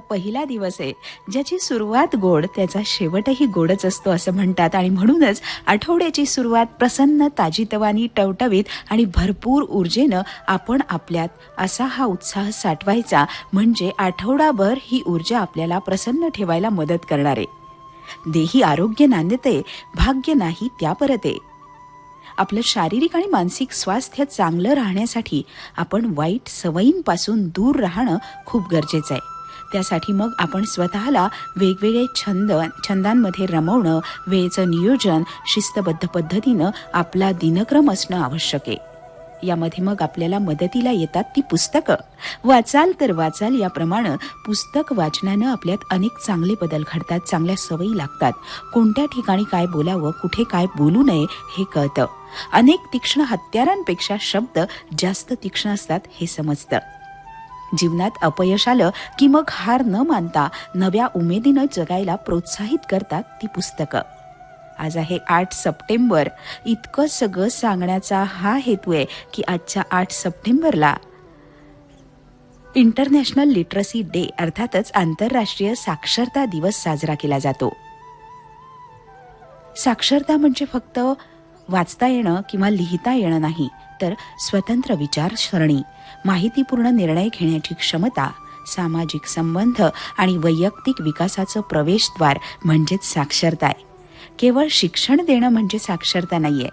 पहिला दिवस आहे ज्याची सुरुवात गोड त्याचा शेवटही गोडच असतो असं म्हणतात. आणि म्हणूनच आठवड्याची सुरुवात प्रसन्न ताजीतवानी टवटवीत आणि भरपूर ऊर्जेनं आपण आपल्यात असा हा उत्साह साठवायचा म्हणजे आठवडाभर ही ऊर्जा आपल्याला प्रसन्न ठेवायला मदत करणार. आहे देही आरोग्य नांदते भाग्य नाही त्या परते. आपलं शारीरिक आणि मानसिक स्वास्थ्य चांगलं राहण्यासाठी आपण वाईट सवयींपासून दूर राहणं खूप गरजेचं आहे. त्यासाठी मग आपण स्वतःला वेगवेगळे छंद छंदांमध्ये रमवणं वेळेचं नियोजन शिस्तबद्ध पद्धतीनं आपला दिनक्रम असणं आवश्यक आहे. यामध्ये मग आपल्याला मदतीला येतात ती पुस्तकं. वाचाल तर वाचाल याप्रमाणे पुस्तक वाचनानं आपल्यात अनेक चांगले बदल घडतात चांगल्या सवयी लागतात. कोणत्या ठिकाणी काय बोलावं कुठे काय बोलू नये हे कळतं. अनेक तीक्ष्ण हत्यारांपेक्षा शब्द जास्त तीक्ष्ण असतात हे समजतं. जीवनात अपयश आलं की मग हार न मानता नव्या उमेदीनं जगायला प्रोत्साहित करतात ती पुस्तकं. आज आहे आठ सप्टेंबर. इतकं सगळं सांगण्याचा हा हेतू आहे की आजच्या आठ सप्टेंबरला इंटरनॅशनल लिटरसी डे अर्थातच आंतरराष्ट्रीय साक्षरता दिवस साजरा केला जातो. साक्षरता म्हणजे फक्त वाचता येणं किंवा लिहिता येणं नाही तर स्वतंत्र विचारसरणी माहितीपूर्ण निर्णय घेण्याची क्षमता सामाजिक संबंध आणि वैयक्तिक विकासाचं प्रवेशद्वार म्हणजेच साक्षरता आहे. केवळ शिक्षण देणं म्हणजे साक्षरता नाही आहे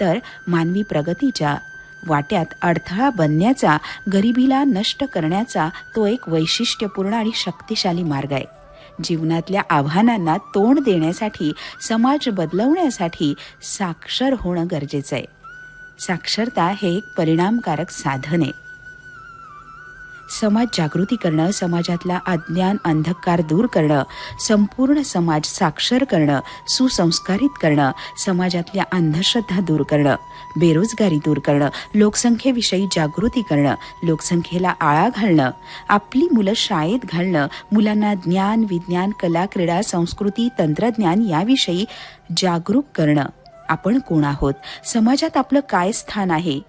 तर मानवी प्रगतीच्या वाट्यात अडथळा बनण्याचा गरिबीला नष्ट करण्याचा तो एक वैशिष्ट्यपूर्ण आणि शक्तिशाली मार्ग आहे. जीवनातल्या आव्हानांना तोंड देण्यासाठी समाज बदलवण्यासाठी साक्षर होणं गरजेचं आहे. साक्षरता हे एक परिणामकारक साधन आहे. समाज जागृती करणं समाजातला अज्ञान अंधकार दूर करणं संपूर्ण समाज साक्षर करणं सुसंस्कारित करणं समाजातल्या अंधश्रद्धा दूर करणं बेरोजगारी दूर करणं लोकसंख्येविषयी जागृती करणं लोकसंख्येला आळा घालणं आपली मुलं शाळेत घालणं मुलांना ज्ञान विज्ञान कला क्रीडा संस्कृती तंत्रज्ञान याविषयी जागरूक करणं. आपण कोण आहोत? समाजात आपलं काय स्थान आहे?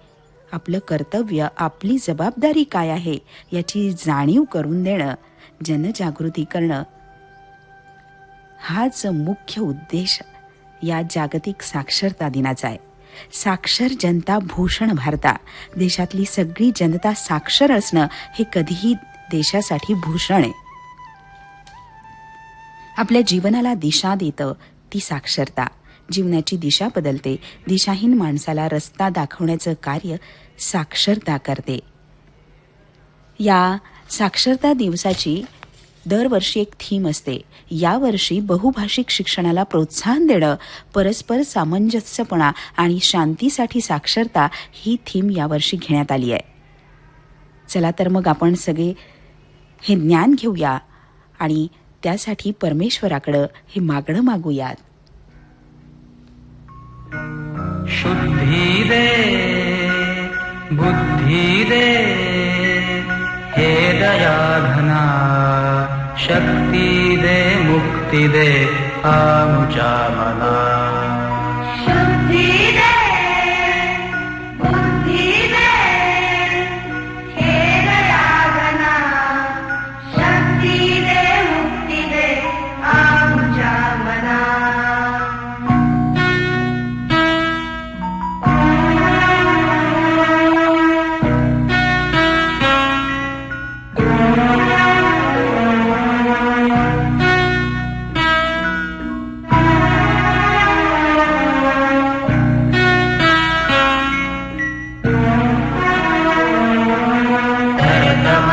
आपलं कर्तव्य आपली जबाबदारी काय आहे याची जाणीव करून देणं जनजागृती करणं. हाच मुख्य उद्देश या जागतिक साक्षरता दिनाचा आहे. साक्षर जनता भूषण भारता. देशातली सगळी जनता साक्षर असणं हे कधीही देशासाठी भूषण आहे. आपल्या जीवनाला दिशा देतं ती साक्षरता. जीवनाची दिशा बदलते. दिशाहीन माणसाला रस्ता दाखवण्याचं कार्य साक्षरता करते. या साक्षरता दिवसाची दरवर्षी एक थीम असते. यावर्षी बहुभाषिक शिक्षणाला प्रोत्साहन देणं परस्पर सामंजस्यपणा आणि शांतीसाठी साक्षरता ही थीम यावर्षी घेण्यात आली आहे. चला तर मग आपण सगळे हे ज्ञान घेऊया आणि त्यासाठी परमेश्वराकडं हे मागणं मागूयात. बुद्धिदे बुद्धिरे हेदयाधना शक्तीदे मुक्तिदे आमुचामना।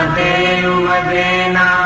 मदे उमदे ना